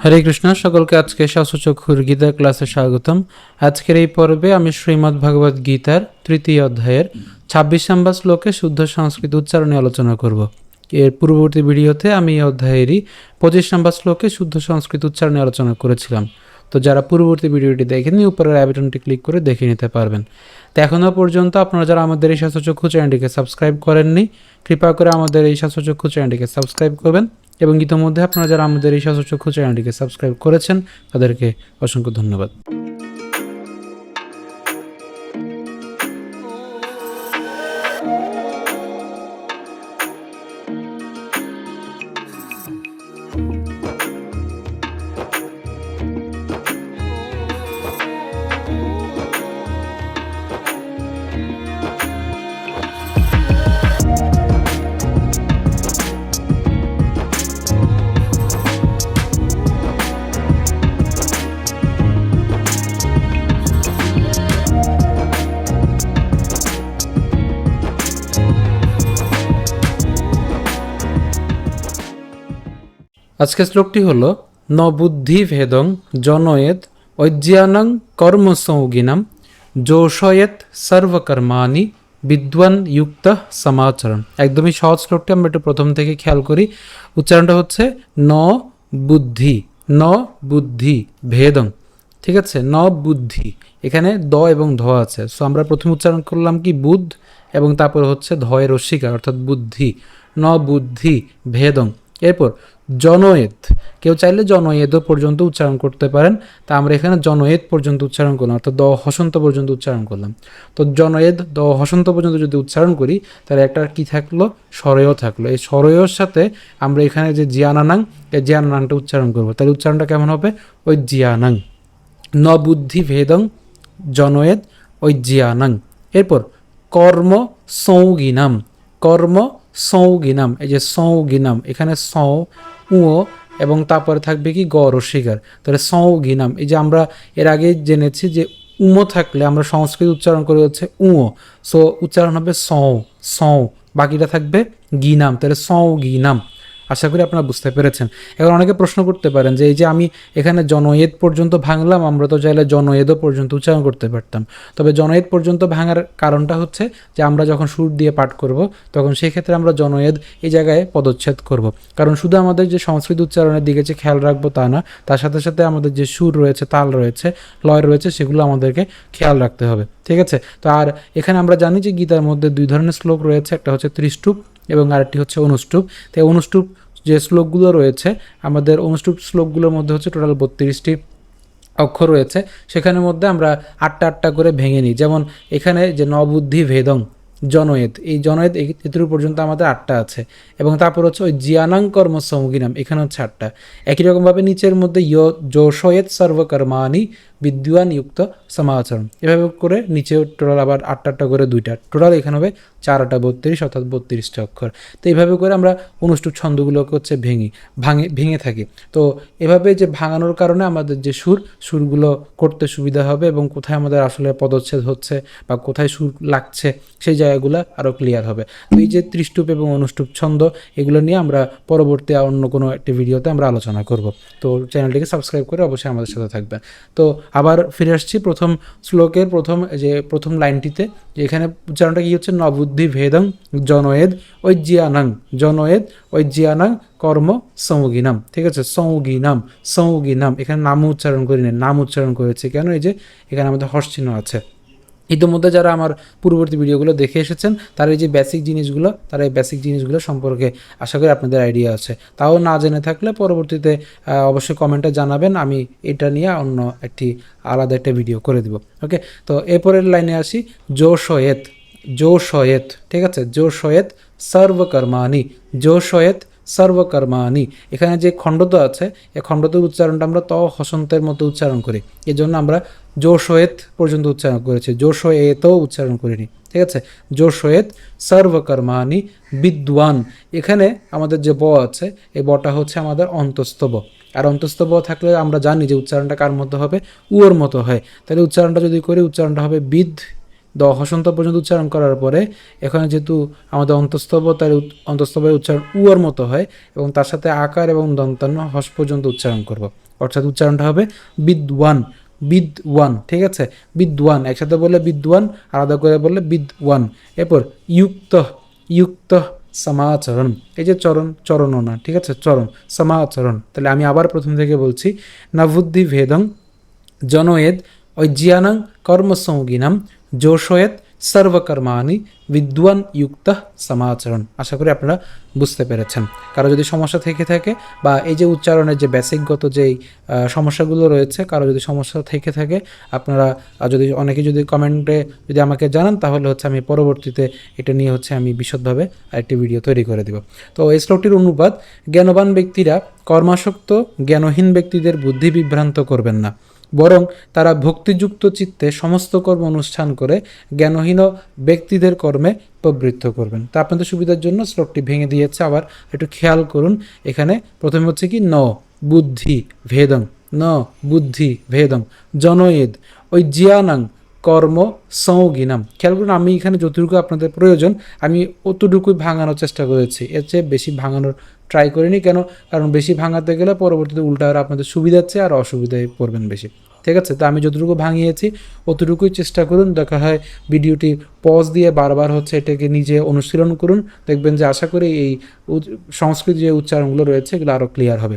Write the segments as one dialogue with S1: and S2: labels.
S1: হরে কৃষ্ণ, সকলকে আজকে শাসচক্ষুর গীতা ক্লাসে স্বাগতম। আজকের এই পর্বে আমি শ্রীমদ্ ভগবদ গীতার তৃতীয় অধ্যায়ের ছাব্বিশ নম্বর শ্লোকে শুদ্ধ সংস্কৃত উচ্চারণে আলোচনা করব। এর পূর্ববর্তী ভিডিওতে আমি এই অধ্যায়েরই পঁচিশ নম্বর শ্লোকে শুদ্ধ সংস্কৃত উচ্চারণে আলোচনা করেছিলাম। তো যারা পূর্ববর্তী ভিডিওটি দেখেনি উপরের আইবটনটি ক্লিক করে দেখে নিতে পারবেন। তো এখনও পর্যন্ত আপনারা যারা আমাদের এই শাস্ত্রচক্ষু চ্যানেলটিকে সাবস্ক্রাইব করেননি, কৃপা করে আমাদের এই শাস্ত্রচক্ষু চ্যানেলটিকে সাবস্ক্রাইব করবেন। এবং ইতিমধ্যে আপনারা যারা আমাদের এই সচক্ষু চ্যানেলটিকে সাবস্ক্রাইব করেছেন তাদেরকে অসংখ্য ধন্যবাদ। আজকের শ্লোকটি হল ন বুদ্ধি ভেদং জনয়েদ ঐজ্ঞানং কর্মসংগিনাম যোষয়েত সর্বকর্মাণি বিদ্বান যুক্ত সমাচরণ। একদমই সহজ শ্লোকটি, আমরা একটু প্রথম থেকে খেয়াল করি। উচ্চারণটা হচ্ছে ন বুদ্ধি ন বুদ্ধি ভেদং ঠিক আছে? ন বুদ্ধি এখানে দ এবং ধ আছে। সো আমরা প্রথম উচ্চারণ করলাম কি? বুধ এবং তারপর হচ্ছে ধয়ের রস্বীকার অর্থাৎ বুদ্ধি। ন বুদ্ধি ভেদং এরপর জনয়েদ কেউ চাইলে জনয়েদও পর্যন্ত উচ্চারণ করতে পারেন। তা আমরা এখানে জনয়েদ পর্যন্ত উচ্চারণ করলাম, অর্থাৎ দ হসন্ত পর্যন্ত উচ্চারণ করলাম। তো জনয়েদ দ হসন্ত পর্যন্ত যদি উচ্চারণ করি, তাহলে একটা কি থাকল? স্বরেয় থাকল। এই স্বরেয়র সাথে আমরা এখানে যে জিয়ানানাং, এই জিয়ানানাংটা উচ্চারণ করব। তাহলে উচ্চারণটা কেমন হবে? ওই জিয়ানাং। ন বুদ্ধি ভেদং জনয়েদ ওই জিয়ানাং। এরপর কর্ম সৌগিনাম। কর্ম সৌগিনাম এই যে সৌগিনাম এখানে সৌ উও, এবং তারপরে থাকবে কি গ, রসিকার। তাহলে সৌগিনাম এই যে আমরা এর আগে জেনেছি যে উমো থাকলে আমরা সংস্কৃত উচ্চারণ করে হচ্ছে উঁও। সো উচ্চারণ হবে সৌ সৌ বাকিটা থাকবে গিনাম, তাহলে সৌ গিনাম। আশা করি আপনারা বুঝতে পেরেছেন। এখন অনেকে প্রশ্ন করতে পারেন যে, এই যে আমি এখানে জনয়েদ পর্যন্ত ভাঙলাম, আমরা তো চাইলে জনয়েদও পর্যন্ত উচ্চারণ করতে পারতাম। তবে জনয়েদ পর্যন্ত ভাঙার কারণটা হচ্ছে যে, আমরা যখন সুর দিয়ে পাঠ করব, তখন সেই ক্ষেত্রে আমরা জনয়েদ এই জায়গায় পদচ্ছেদ করব। কারণ শুধু আমাদের যে সংস্কৃত উচ্চারণের দিকে যে খেয়াল রাখব তা না, তার সাথে সাথে আমাদের যে সুর রয়েছে, তাল রয়েছে, লয় রয়েছে, সেগুলো আমাদেরকে খেয়াল রাখতে হবে। ঠিক আছে? তো আর এখানে আমরা জানি যে গীতার মধ্যে দুই ধরনের শ্লোক রয়েছে, একটা হচ্ছে ত্রিষ্টুপ এবং আরেকটি হচ্ছে অনুষ্টুপ। তাই অনুষ্টুপ যে শ্লোকগুলো রয়েছে, আমাদের অনুষ্টুপ শ্লোকগুলোর মধ্যে হচ্ছে টোটাল বত্রিশটি অক্ষর রয়েছে। সেখানের মধ্যে আমরা আটটা আটটা করে ভেঙে নিই। যেমন এখানে যে নবুদ্ধি ভেদং জনয়েদ এই জনয়েদ এতুর পর্যন্ত আমাদের আটটা আছে। এবং তারপর হচ্ছে ওই জিয়ানাং কর্ম সমগিনাম এখানে হচ্ছে আটটা। একই রকমভাবে নিচের মধ্যে ইয় যোশয়েত সর্বকর্মানি বিদ্যুয়ান যুক্ত সমাচরণ। এভাবে করে নিচেও টোটাল আবার আটটা আটটা করে দুইটা। টোটাল এখানে হবে চার আটা বত্রিশ, অর্থাৎ বত্রিশটা অক্ষর তো এইভাবে করে আমরা অনুষ্ঠুপ ছন্দগুলোকে হচ্ছে ভেঙি, ভাঙে, ভেঙে থাকি। তো এভাবে যে ভাঙানোর কারণে আমাদের যে সুর, সুরগুলো করতে সুবিধা হবে এবং কোথায় আমাদের আসলে পদচ্ছেদ হচ্ছে বা কোথায় সুর লাগছে সেই জায়গাগুলো আরও ক্লিয়ার হবে। তো এই যে ত্রিষ্টুপ এবং অনুষ্টুপ ছন্দ, এগুলো নিয়ে আমরা পরবর্তী অন্য কোনো একটি ভিডিওতে আমরা আলোচনা করব। তো চ্যানেলটিকে সাবস্ক্রাইব করে অবশ্যই আমাদের সাথে থাকবেন। তো আবার ফিরে আসছি প্রথম শ্লোকের প্রথম যে প্রথম লাইনটিতে, যে এখানে উচ্চারণটা কী হচ্ছে? নবুদ্ধি ভেদং জনয়েদ ওই জিয়ানাং জনয়েদ জিয়ানাং কর্ম সৌগিনাম ঠিক আছে? সৌগিনাম সৌগিনাম এখানে নাম উচ্চারণ করি না নাম উচ্চারণ করেছে। কেন? এই যে এখানে আমাদের হর্ষচিহ্ন আছে। ইতিমধ্যে যারা আমার পূর্ববর্তী ভিডিওগুলো দেখে এসেছেন, তারা এই যে বেসিক জিনিসগুলো, তারা এই বেসিক জিনিসগুলো সম্পর্কে আশা করি আপনাদের আইডিয়া আছে। তাও না জেনে থাকলে পরবর্তীতে অবশ্যই কমেন্টে জানাবেন, আমি এটা নিয়ে অন্য একটি আলাদা একটা ভিডিও করে দিব। ওকে তো এরপরের লাইনে আসি জো শয়েত জো শয়েত ঠিক আছে? জো শয়েত সর্বকর্মানি জো শয়েত সর্বকর্মানি এখানে যে খণ্ডত আছে, এই খণ্ডত উচ্চারণটা আমরা ত হসন্তের মতো উচ্চারণ করি। এই জন্য আমরা জোশোয়েত পর্যন্ত উচ্চারণ করেছি। জোশোয়েতও উচ্চারণ করিনি। ঠিক আছে? জোশোয়েত সর্বকর্মানি বিদ্বান। এখানে আমাদের যে ব আছে, এই বটা হচ্ছে আমাদের অন্তস্থ ব আর অন্তস্থ ব থাকলে আমরা জানি যে উচ্চারণটা কার মতো হবে? উয়োর মতো হয়। তাহলে উচ্চারণটা যদি করি, উচ্চারণটা হবে বিদ দ হসন্ত পর্যন্ত উচ্চারণ করার পরে এখানে যেহেতু আমাদের অন্তস্তব তার উচ্চারণ উয়ার মতো হয় এবং তার সাথে আকার এবং দন্তান্ন হস পর্যন্ত উচ্চারণ করব। অর্থাৎ উচ্চারণটা হবে বিদ্বান বিদ্বান, ঠিক আছে? বিদ্বান, একসাথে বললে বিদ্বান, আলাদা করে বললে বিদ্বান। এরপর ইউক্ত ইউক্ত সমাচরণ। এই যে চরণ চরণও না ঠিক আছে? চরণ, সমাচরণ। তাহলে আমি আবার প্রথম থেকে বলছি, নবুদ্ধি ভেদং জনয়েদ ঐজ্ঞানং কর্মসংগিনাম যোশয়েত সর্বকর্মাণি বিদ্বান যুক্ত সমাচরণ। আশা করি আপনারা বুঝতে পেরেছেন। কারও যদি সমস্যা থেকে থাকে বা এই যে উচ্চারণের যে বেসিকগত যেই সমস্যাগুলো রয়েছে, কারও যদি সমস্যা থেকে থাকে, আপনারা যদি অনেকে যদি কমেন্টে যদি আমাকে জানান, তাহলে হচ্ছে আমি পরবর্তীতে এটা নিয়ে হচ্ছে আমি বিশদভাবে আরেকটি ভিডিও তৈরি করে দিব। তো এই শ্লোকটির অনুবাদ, জ্ঞানবান ব্যক্তিরা কর্মাসক্ত, জ্ঞানহীন ব্যক্তিদের বুদ্ধি বিভ্রান্ত করবেন না। বরং তারা ভক্তিযুক্ত চিত্তে সমস্ত কর্ম অনুষ্ঠান করে জ্ঞানহীন ব্যক্তিদের কর্মে প্রবৃত্ত করবেন। তা আপনাদের সুবিধার জন্য শ্লোকটি ভেঙে দিয়েছে। আবার একটু খেয়াল করুন, এখানে প্রথমে হচ্ছে কি, ন, বুদ্ধি, ভেদং, ন, বুদ্ধি ভেদং জনয়েদ ওই জিয়ানাং কর্ম সৌগিনাম খেয়াল করুন, আমি এখানে যতটুকু আপনাদের প্রয়োজন, আমি অতটুকুই ভাঙানোর চেষ্টা করেছি। এর চেয়ে বেশি ভাঙানোর ট্রাই করিনি, কেন? কারণ বেশি ভাঙাতে গেলে পরবর্তীতে উল্টা আর আপনাদের সুবিধার চেয়ে আর অসুবিধায় পড়বেন বেশি। ঠিক আছে? তো আমি যতটুকু ভাঙিয়েছি, অতটুকুই চেষ্টা করুন। দেখা হয় ভিডিওটি পজ দিয়ে বারবার হচ্ছে, এটাকে নিজে অনুশীলন করুন। দেখবেন যে আশা করি এই সংস্কৃত যে উচ্চারণগুলো রয়েছে, এগুলো আরও ক্লিয়ার হবে।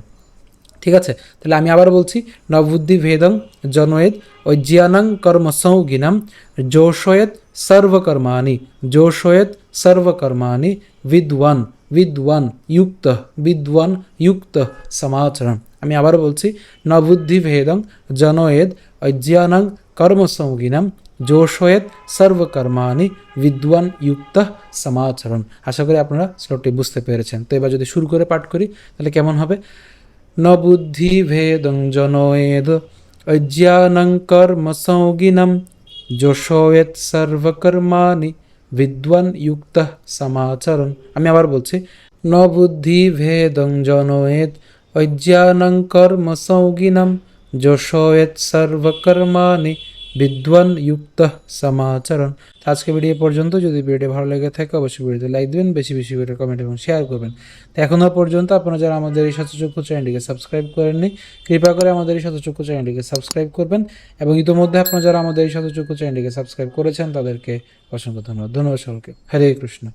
S1: ঠিক আছে? তাহলে আমি আবার বলছি নবুদ্ধি ভেদং জনয়েদ ঐজ্ঞানং কর্ম সৌগিনাম যোশয়েত সর্বকর্মাণি যোশয়েত সর্বকর্মাণি বিদ্বান বিদ্বান যুক্ত বিদ্বান যুক্ত সমাচরণ। আমি আবার বলছি নবুদ্ধি ভেদং জনয়েদ ঐজ্ঞানং কর্ম সৌগিনাম যোশয়েত সর্বকর্মাণি বিদ্বান যুক্ত সমাচরণ। আশা করি আপনারা শ্লোকটি বুঝতে পেরেছেন। তো এবার যদি শুরু করে পাঠ করি, তাহলে কেমন হবে? ন বুদ্ধি ভেদং জনয়েদ অজ্ঞানং কর্ম সৌগিনম যশোয়েত সর্বকর্মাণি বিদ্বান যুক্ত সমাচরণ আমি আবার বলছি ন বুদ্ধি ভেদং জনয়েদ অজ্ঞানং কর্ম সৌগিনম যশোয়েত সর্বকর্মাণি বিদ্বান যুক্ত সমাচরণ। আজকে ভিডিও পর্যন্ত যদি ভিডিওটি ভালো লেগে থাকে, অবশ্যই ভিডিওতে লাইক দেবেন, বেশি বেশি করে কমেন্ট এবং শেয়ার করবেন। তো এখনও পর্যন্ত আপনারা যারা আমাদের এই শতচক্ষু চ্যানেলটিকে সাবস্ক্রাইব করেননি, কৃপা করে আমাদের এই শতচক্ষু চ্যানেলটিকে সাবস্ক্রাইব করবেন এবং ইতোমধ্যে আপনারা যারা আমাদের এই শতচক্ষু চ্যানেলটিকে সাবস্ক্রাইব করেছেন, তাদেরকে অসংখ্য ধন্যবাদ। ধন্যবাদ সকলকে। হরে কৃষ্ণ।